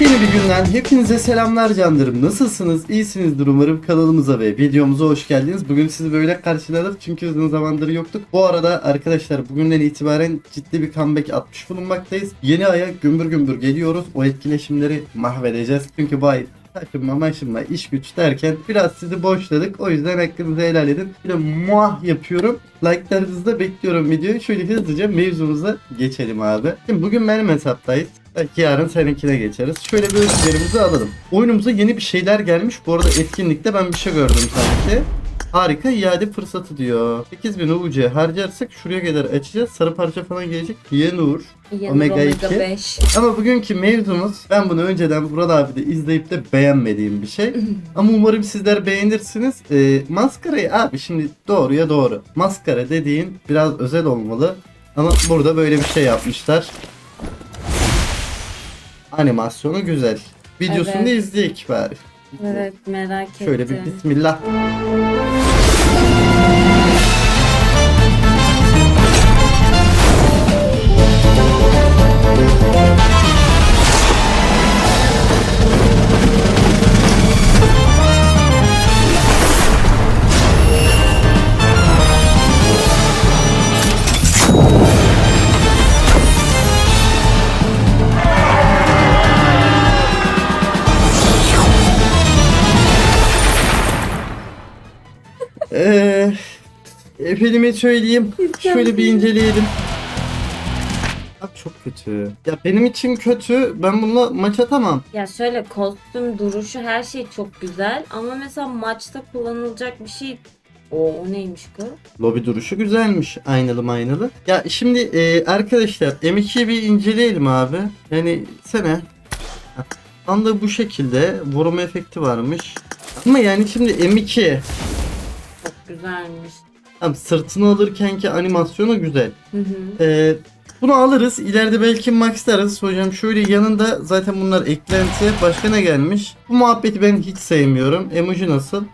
Yepyeni bir günden hepinize selamlar canlarım. Nasılsınız? İyisinizdir umarım. Kanalımıza ve videomuza hoş geldiniz. Bugün sizi böyle karşıladık çünkü uzun zamandır yoktuk. Bu arada arkadaşlar bugünden itibaren ciddi bir comeback atmış bulunmaktayız. Yeni aya gümbür gümbür geliyoruz. O etkileşimleri mahvedeceğiz. Çünkü bu ay takılma maşınma iş güç derken biraz sizi boşladık. O yüzden hakkınızı helal edin. Bir de muah yapıyorum. Like'larınızı da bekliyorum videoyu. Şöyle hızlıca mevzumuza geçelim abi. Şimdi bugün benim hesaptayız. Belki yarın seninkine geçeriz. Şöyle bir ölçülerimizi alalım. Oyunumuza yeni bir şeyler gelmiş. Bu arada etkinlikte ben bir şey gördüm sanki. Harika iade fırsatı diyor. 8000 UC harcarsak şuraya kadar açacağız. Sarı parça falan gelecek. Yenur. Yanır Omega Omega, 2. 5. Ama bugünkü mevzumuz ben bunu önceden Vural abi de izleyip de beğenmediğim bir şey. Ama umarım sizler beğenirsiniz. Ee, maskarayı abi şimdi doğruya doğru. Maskara dediğin biraz özel olmalı. Ama burada böyle bir şey yapmışlar. Animasyonu güzel. Videosunu da Evet. izleyek bari. Evet merak ettim. Şöyle bir bismillah. Efendime söyleyeyim. Şöyle bir inceleyelim. Abi çok kötü. Ya benim için kötü. Ben bununla maç atamam. Ya şöyle kostüm duruşu her şey çok güzel ama mesela maçta kullanılacak bir şey o, o neymiş bu? Lobi duruşu güzelmiş. Aynalı maynalı. Ya şimdi e, arkadaşlar M2'yi bir inceleyelim abi. Yani sene. Anda bu şekilde vurma efekti varmış. Ama yani şimdi M2 Çok güzelmiş. Tam sırtını alırkenki animasyonu güzel. Hı hı. Ee, bunu alırız. İleride belki maxlarız. Hocam şöyle yanında zaten bunlar eklenti. Başka ne gelmiş? Bu muhabbeti ben hiç sevmiyorum. Emoji nasıl?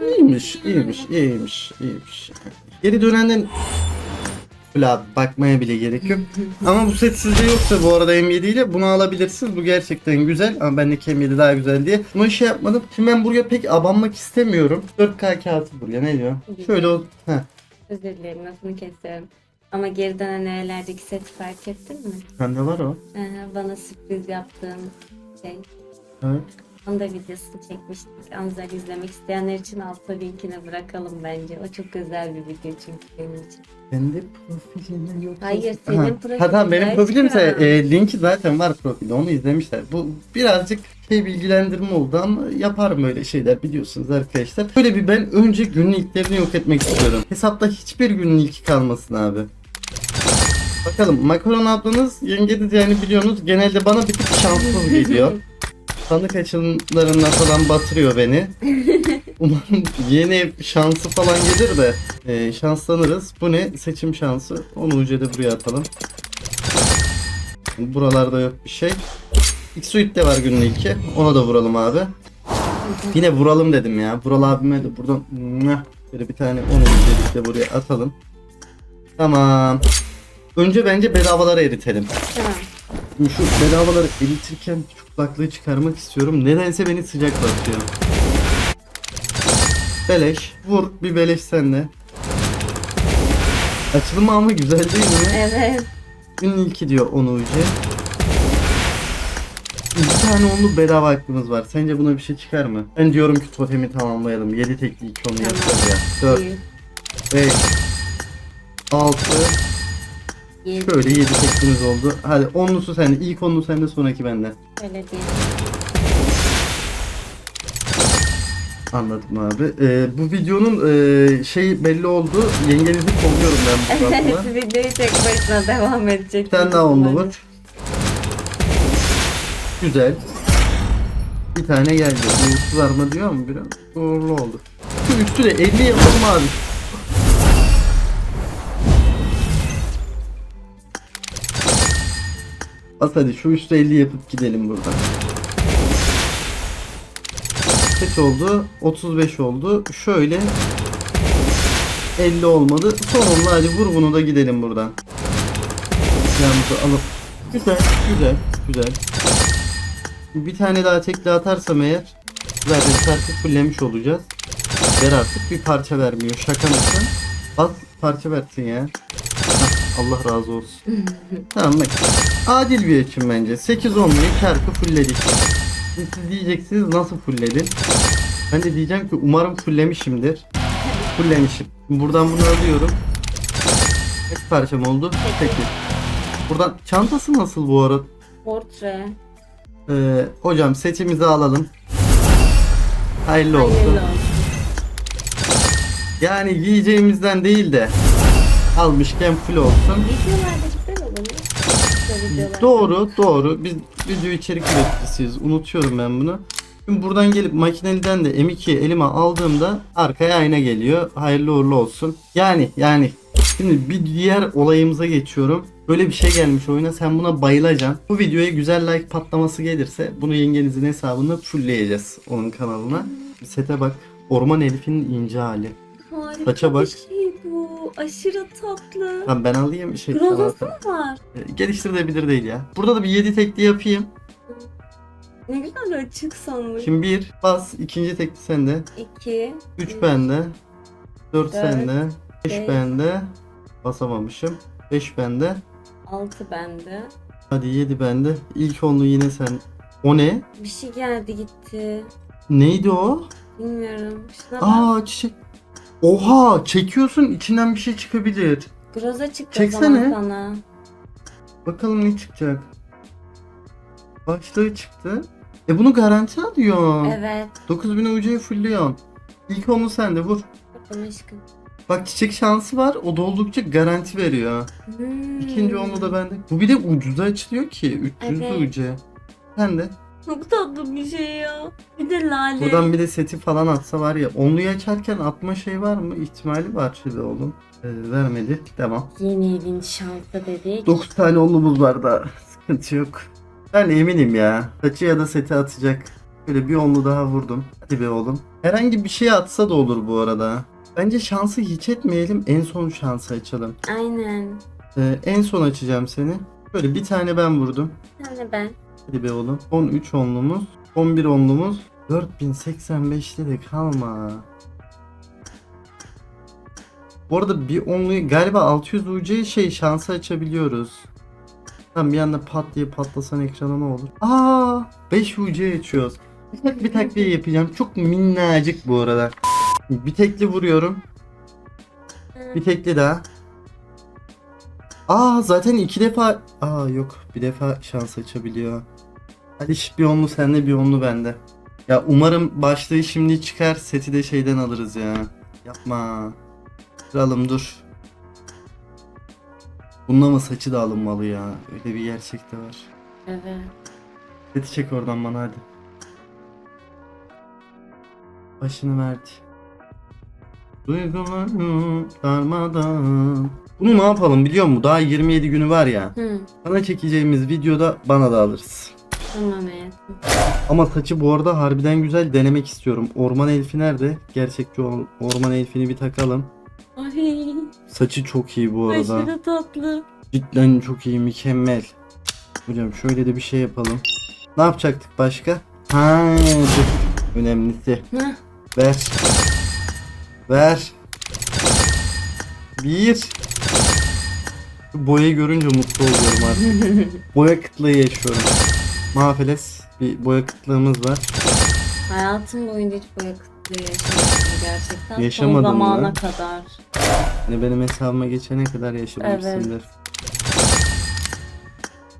İyiymiş, iyiymiş, iyiymiş, iyiymiş. Geri dönenden Ula bakmaya bile gerek yok. Ama bu set sizde yoksa bu arada M7 ile bunu alabilirsiniz. Bu gerçekten güzel ama bendeki M7 daha güzel diye. Bunu şey yapmadım. Şimdi ben buraya pek abanmak istemiyorum. 4K kağıtı buraya ne diyor? Şöyle ol. Heh. Özür dilerim lafını kesiyorum. Ama geri dönen evlerdeki seti fark ettin mi? Bende var o. Ee, bana sürpriz yaptığın şey. Evet. Da videosunu çekmiştik. Anzer izlemek isteyenler için altta linkine bırakalım bence. O çok özel bir video çünkü benim için. Bende profiline yok. Hayır, senin profilin Ha tamam benim profilimse e, linki zaten var profilde onu izlemişler. Bu birazcık şey bilgilendirme oldu ama yaparım öyle şeyler biliyorsunuz arkadaşlar. Böyle bir ben önce günlük ilklerini yok etmek istiyorum. Hesapta hiçbir günün ilki kalmasın abi. Bakalım Makaron ablanız yengeniz yani biliyorsunuz genelde bana bir tık şanssız geliyor. Sandık açılımlarından falan batırıyor beni. Umarım yeni şansı falan gelir de e, şanslanırız. Bu ne? Seçim şansı. Onu ucede buraya atalım. Buralarda yok bir şey. X-Suite de var günün ilki. Ona da vuralım abi. Yine vuralım dedim ya. Vural abime de buradan böyle bir tane onu öncelikle buraya atalım. Tamam. Önce bence bedavaları eritelim. Tamam. Şimdi şu bedavaları eritirken şu kulaklığı çıkarmak istiyorum. Nedense beni sıcak basıyor. Beleş. Vur bir beleş senle. Açılımı ama güzel değil mi? Evet. Günün ilki diyor onu ucu. İki tane onlu bedava hakkımız var. Sence buna bir şey çıkar mı? Ben diyorum ki totemi tamamlayalım. 7 tekli 2 onu Tamam. yapacağız ya. 4, Bir, 5, 6, yedi. Şöyle 7 teklimiz oldu. Hadi onlusu sende. İlk onlu sende sonraki bende. Öyle değil. Anladım abi. Ee, bu videonun e, şey belli oldu. Yengenizi kolluyorum ben bu Evet kapıda. videoyu tek başına devam edecek. Bir tane daha onlu var. Güzel. Bir tane geldi. Uğursuz arma diyor mu biraz? Uğurlu oldu. Şu üstü de 50 yapalım abi. Bas hadi şu üstü 50 yapıp gidelim buradan. Kaç oldu? 35 oldu. Şöyle 50 olmadı. Sonunda hadi vur bunu da gidelim buradan. Silahımızı alıp. Güzel, güzel, güzel. Bir tane daha tekli atarsam eğer zaten şarkı fullemiş olacağız. Ver artık bir parça vermiyor. Şaka mısın? Al parça versin ya. Allah razı olsun. tamam bak. Adil bir ölçüm bence. 8 10'luyu şarkı fullledik. Şimdi Siz diyeceksiniz nasıl fulledin? Ben de diyeceğim ki umarım fullemişimdir. Fullemişim. Buradan bunu alıyorum. Kaç parçam oldu? 8. Buradan çantası nasıl bu arada? Portre. Ee, hocam setimizi alalım. Hayırlı olsun. Hayırlı olsun. Yani giyeceğimizden değil de almışken full olsun. Videolarda güzel olur. Kısa videolar. Doğru, doğru. Biz video içerik üreticisiyiz. Unutuyorum ben bunu. Şimdi buradan gelip makineliden de M2'yi elime aldığımda arkaya ayna geliyor. Hayırlı uğurlu olsun. Yani yani şimdi bir diğer olayımıza geçiyorum. Böyle bir şey gelmiş oyuna sen buna bayılacaksın. Bu videoya güzel like patlaması gelirse bunu yengenizin hesabını fullleyeceğiz onun kanalına. Sete bak. Orman Elif'in ince hali. Harika Saça bak. şey bu. Aşırı tatlı. Tamam ben alayım şey. Grozası mı var? E, Geliştirilebilir değil ya. Burada da bir 7 tekli yapayım. Ne güzel açık sanmış. Şimdi bir bas, ikinci tekli sende. 2 3 bende. 4 Dört, sende. 5 beş. bende. Basamamışım. 5 bende. 6 bende. Hadi 7 bende. İlk onlu yine sen. O ne? Bir şey geldi gitti. Neydi o? Bilmiyorum. Şuna bak. Aa çiçek. Oha çekiyorsun içinden bir şey çıkabilir. Groza çıktı Çeksene. zaman sana. Bakalım ne çıkacak. Başlığı çıktı. E bunu garanti alıyor. Evet. 9000 UC'yi fullliyorsun. İlk onu sende vur. Bakalım aşkım. Bak çiçek şansı var. O doldukça garanti veriyor. Hmm. İkinci onu da bende. Bu bir de ucuza açılıyor ki. 300 Evet. UC. Sen de. Çok tatlı bir şey ya. Bir de lale. Buradan bir de seti falan atsa var ya. Onluyu açarken atma şey var mı? İhtimali var şimdi oğlum. Ee, vermedi. Devam. Yeni evin şansı dedik. 9 tane onlumuz var da. Sıkıntı yok. Ben eminim ya. Saçı ya da seti atacak. Böyle bir onlu daha vurdum. Hadi be oğlum. Herhangi bir şey atsa da olur bu arada. Bence şansı hiç etmeyelim. En son şansı açalım. Aynen. Ee, en son açacağım seni. Böyle bir tane ben vurdum. Bir tane ben. Hadi be oğlum. 13 onlumuz. 11 onlumuz. 4085'te de kalma. Bu arada bir onluyu galiba 600 UC şey şansı açabiliyoruz. Tam bir anda pat diye patlasan ekrana ne olur? Aa 5 UC açıyoruz. Bak bir takviye yapacağım. Çok minnacık bu arada. Bir tekli vuruyorum. Bir tekli daha. Aa zaten iki defa... Aa yok bir defa şans açabiliyor. Hadi bir onlu sende bir onlu bende. Ya umarım başlığı şimdi çıkar seti de şeyden alırız ya. Yapma. Kralım dur. Bununla mı saçı da alınmalı ya? Öyle bir gerçek de var. Evet. Seti çek oradan bana hadi. Başını verdi. Duygularım darmadan. Bunu ne yapalım biliyor musun? Daha 27 günü var ya. Hı. Sana çekeceğimiz videoda bana da alırız. Tamam hayatım. Ama saçı bu arada harbiden güzel denemek istiyorum. Orman elfi nerede? Gerçekçi or- orman elfini bir takalım. Ay. Saçı çok iyi bu arada. Aşırı tatlı. Cidden çok iyi, mükemmel. Hocam şöyle de bir şey yapalım. Ne yapacaktık başka? Ha, dur. Önemlisi. Hah. Ver. Ver. Bir. Boyayı görünce mutlu oluyorum artık. boya kıtlığı yaşıyorum. Mafeles bir boya kıtlığımız var. Hayatım boyunca hiç boya kıtlığı yaşamadım gerçekten. Yaşamadın Son zamana kadar. Hani benim hesabıma geçene kadar yaşamışsındır.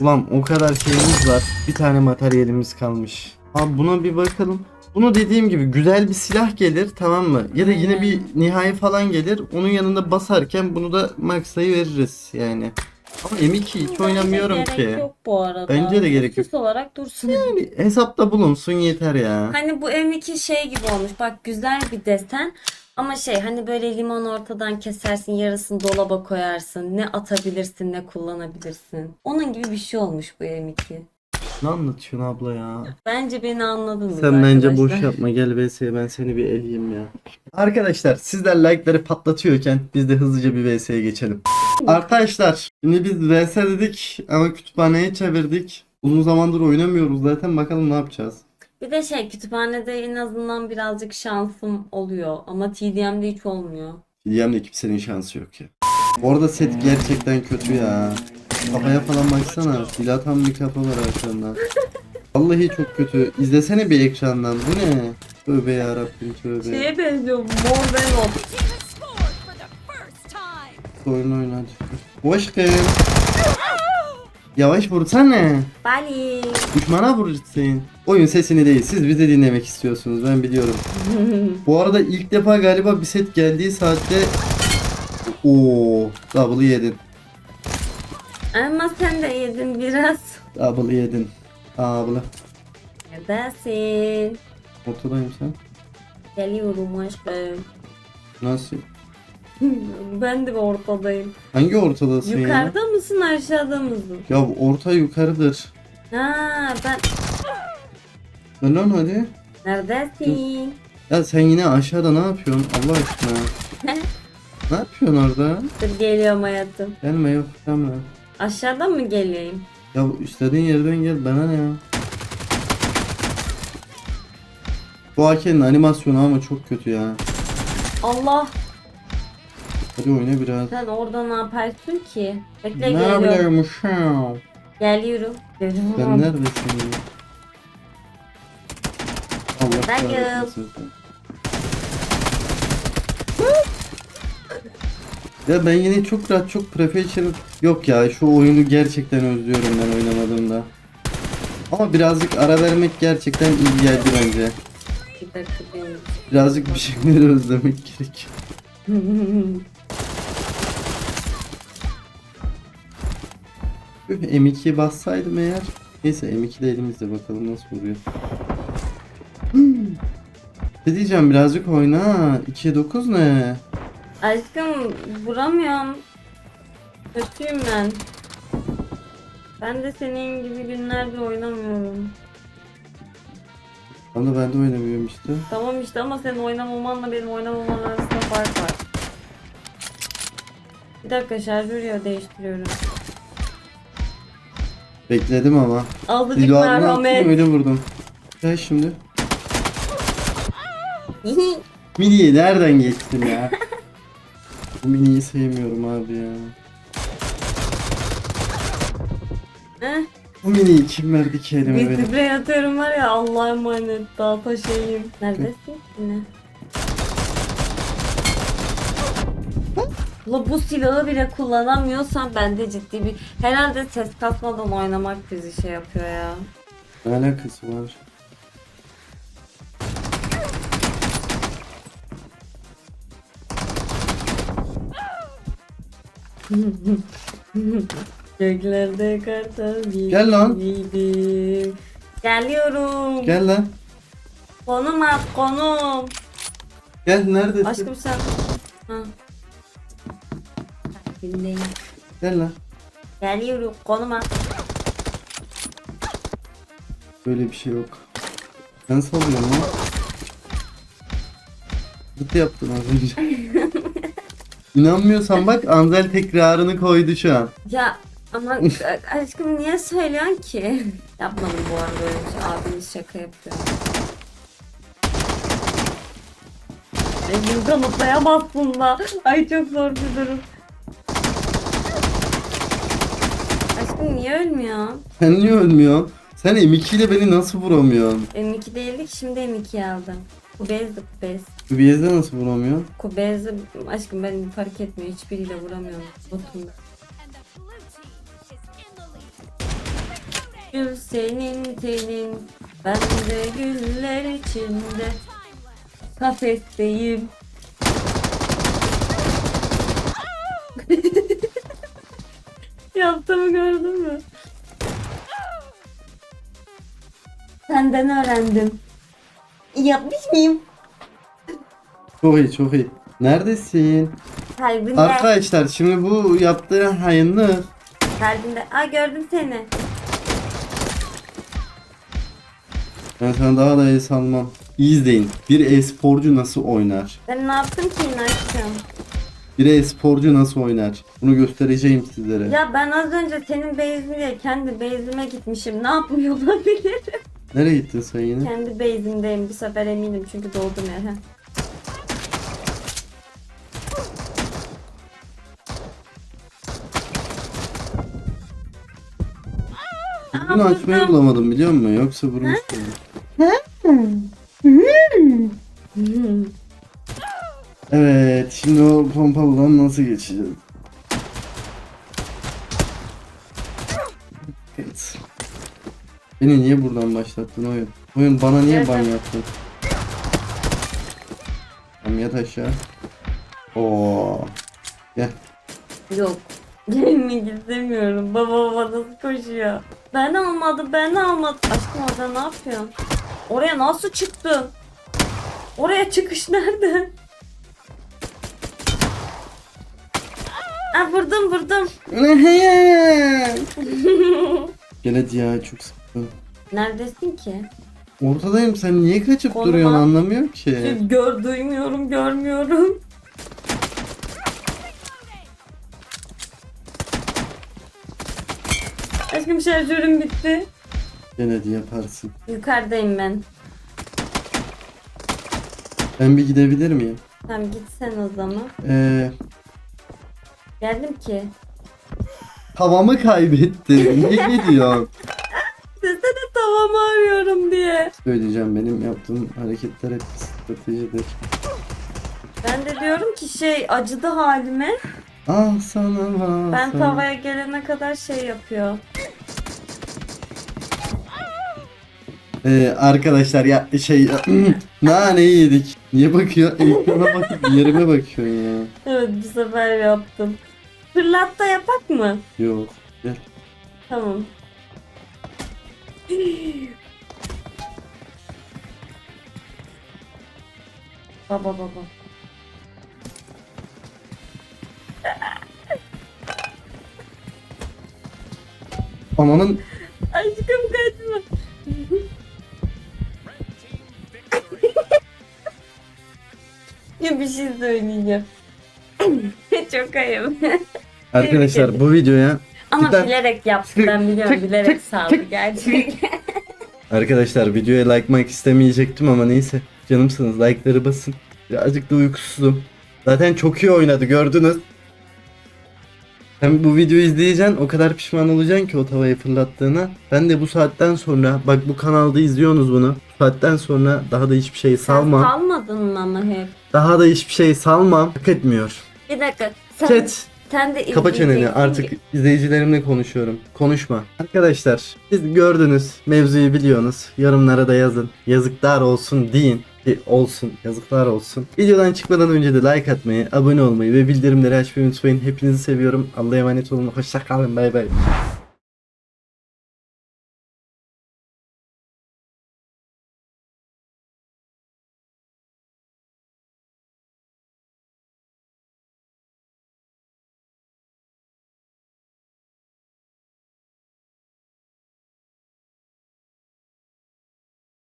Ulan o kadar şeyimiz var. Bir tane materyalimiz kalmış. Abi buna bir bakalım. Bunu dediğim gibi güzel bir silah gelir tamam mı? Ya da yine bir nihai falan gelir. Onun yanında basarken bunu da max'ayı veririz yani. Ama M2 hiç Bence oynamıyorum gerek ki. yok bu arada. Bence de gerek yok. Süs olarak dursun. Yani hesapta bulunsun yeter ya. Hani bu M2 şey gibi olmuş. Bak güzel bir desen. Ama şey hani böyle limon ortadan kesersin yarısını dolaba koyarsın. Ne atabilirsin ne kullanabilirsin. Onun gibi bir şey olmuş bu M2. Ne anlatıyorsun abla ya? Bence beni anladınız Sen bence boş arkadaşlar. yapma gel VS'ye ben seni bir eleyeyim ya. Arkadaşlar sizler like'ları patlatıyorken biz de hızlıca bir VS'ye geçelim. Arkadaşlar şimdi biz VS dedik ama kütüphaneye çevirdik. Uzun zamandır oynamıyoruz zaten bakalım ne yapacağız. Bir de şey kütüphanede en azından birazcık şansım oluyor ama TDM'de hiç olmuyor. DM'de kimsenin şansı yok ya. Bu arada set gerçekten kötü ya. Kafaya falan baksana. Dilatan bir kafa var arkamda. Vallahi çok kötü. İzlesene bir ekrandan. Bu ne? Tövbe yarabbim tövbe. Şeye benziyor Mor first time. Oyun oyna hadi. Hoş geldin. Yavaş vursana. Bali. Düşmana vurursun. Oyun sesini değil. Siz bizi dinlemek istiyorsunuz. Ben biliyorum. Bu arada ilk defa galiba bir set geldiği saatte Oo, double yedin. Ama sen de yedin biraz. Double yedin. Abla. Neredesin? Ortadayım sen. Geliyorum aşkım. Nasıl? Ben de ortadayım. Hangi ortadasın ya? Yukarıda mısın aşağıda mısın? Ya orta yukarıdır. Ha ben Dön lan hadi. neredesin? Ya sen yine aşağıda ne yapıyorsun Allah aşkına? ne yapıyorsun orada? Dur geliyorum hayatım. Gelme yok gelme. Aşağıdan mı geleyim? Ya istediğin yerden gel bana ne ya? Bu AK'nin animasyonu ama çok kötü ya. Allah Hadi oyna biraz. sen orada ne yaparsın ki? Bekle Ne geliyorum. yapıyormuşum? Geliyorum. Geliyorum. Sen neredesin ya? Allah Ben kahretmesin seni. Ya ben yine çok rahat çok professional yok ya şu oyunu gerçekten özlüyorum ben oynamadığımda. Ama birazcık ara vermek gerçekten iyi geldi bence. Birazcık bir şeyleri özlemek gerek. Üf, M2'ye bassaydım eğer. Neyse M2 de elimizde bakalım nasıl oluyor. Ne diyeceğim birazcık oyna. 2'ye 9 ne? Aşkım vuramıyorum. Kötüyüm ben. Ben de senin gibi günlerde oynamıyorum. Ama ben de oynamıyorum işte. Tamam işte ama senin oynamamanla benim oynamamam arasında fark var. Bir dakika şarjör yağı değiştiriyorum. Bekledim ama. Azıcık Dilo merhamet. öyle vurdum. Gel şimdi. Mini'yi nereden geçtin ya? Bu Mini'yi sevmiyorum abi ya. Heh, Bu Mini'yi kim verdi ki elime bir benim? sprey atıyorum var ya Allah'a emanet daha taşıyayım. Neredesin yine? La bu silahı bile kullanamıyorsan bende ciddi bir... Herhalde ses kasmadan oynamak bizi şey yapıyor ya. Ne alakası var? Göklerde kartal gibi. Gel lan. Geliyorum. Gel lan. Konum at konum. Gel neredesin? Aşkım sen. Ha. Gel lan. Geliyorum konum at. Böyle bir şey yok. Ben sallıyorum lan. Zıt yaptın az önce. İnanmıyorsan bak Anzel tekrarını koydu şu an. Ya ama a- aşkım niye söylüyorsun ki? Yapmadım bu arada öyle bir şey. Abimiz şaka yapıyor. Elim kanıtlayamazsın da. Ay çok zor bir durum. Aşkım niye ölmüyor? Sen niye ölmüyorsun? Sen M2 ile beni nasıl vuramıyorsun? M2 değildik şimdi M2 aldım. Kubezdi kubez. Kübiyez'de nasıl vuramıyorsun? Kubezdi aşkım ben fark etmiyor hiçbiriyle vuramıyorum. Botumda. Gül senin tenin ben de güller içinde kafesteyim. Yaptığımı gördün mü? Senden öğrendim. Yapmış mıyım? Çok iyi çok iyi. Neredesin? Kalbinde. Arkadaşlar şimdi bu yaptığı hayınlı Kalbinde. Aa gördüm seni. Ben sana daha da es almam. İyi izleyin. Bir e-sporcu nasıl oynar? Ben ne yaptım ki aşkım? Bir e-sporcu nasıl oynar? Bunu göstereceğim sizlere. Ya ben az önce senin base'ine kendi base'ime gitmişim. Ne yapmıyor olabilirim? Nereye gittin sen yine? kendi base'imdeyim. Bu sefer eminim çünkü doğdum ya. heh. Bunu açmayı bulamadım biliyor musun? Yoksa vurmuştum. Hmm. Evet, şimdi o pompalıdan nasıl geçeceğiz? Beni niye buradan başlattın oyun? Oyun bana niye ban yaptın? Tamam yat aşağı. Oo. Gel. Yok. Gelmek istemiyorum. Baba baba nasıl koşuyor? Ben almadım ben almadım. Aşkım orada ne yapıyorsun? Oraya nasıl çıktın? Oraya çıkış nerede? Ha vurdum vurdum. Gel hadi ya çok sıktım. Neredesin ki? Ortadayım sen niye kaçıp Konuma- duruyorsun anlamıyorum ki. Gör duymuyorum görmüyorum. Aşkım şarjörüm bitti. Gel hadi yaparsın. Yukarıdayım ben. Ben bir gidebilir miyim? Tamam git sen o zaman. Ee, Geldim ki. havamı kaybettim. Niye gidiyorsun? Tavamı arıyorum diye. Söyleyeceğim benim yaptığım hareketler hep stratejidir. Ben de diyorum ki şey acıdı halime. Ah sana var. Ben sana. tavaya gelene kadar şey yapıyor. Ee, arkadaşlar ya şey nane yedik. Niye bakıyor? Ekrana bakıp yerime bakıyor ya. Evet bu sefer yaptım. Fırlat da yapak mı? Yok. Gel. Tamam. Baba baba. Ananın Aşkım kaçma. ya bir şey söyleyeceğim. Çok ayıp. arkadaşlar bu videoya Ama Cidden- bilerek yaptı ben biliyorum bilerek saldı tık, gerçekten. Arkadaşlar videoya like'mak istemeyecektim ama neyse. Canımsınız like'ları basın. Birazcık da uykusuzum. Zaten çok iyi oynadı gördünüz. Sen bu videoyu izleyeceksin o kadar pişman olacaksın ki o tavayı fırlattığına. Ben de bu saatten sonra bak bu kanalda izliyorsunuz bunu. Bu saatten sonra daha da hiçbir şey salmam. salmadın mı ama hep? Daha da hiçbir şey salmam. Hak etmiyor. Bir dakika. Sen, Chat sen de kapa çeneni izleyeceksin artık ki- izleyicilerimle konuşuyorum. Konuşma. Arkadaşlar siz gördünüz mevzuyu biliyorsunuz. Yorumlara da yazın. Yazıklar olsun deyin. Ki olsun yazıklar olsun. Videodan çıkmadan önce de like atmayı, abone olmayı ve bildirimleri açmayı unutmayın. Hepinizi seviyorum. Allah'a emanet olun. Hoşça kalın. Bay bay.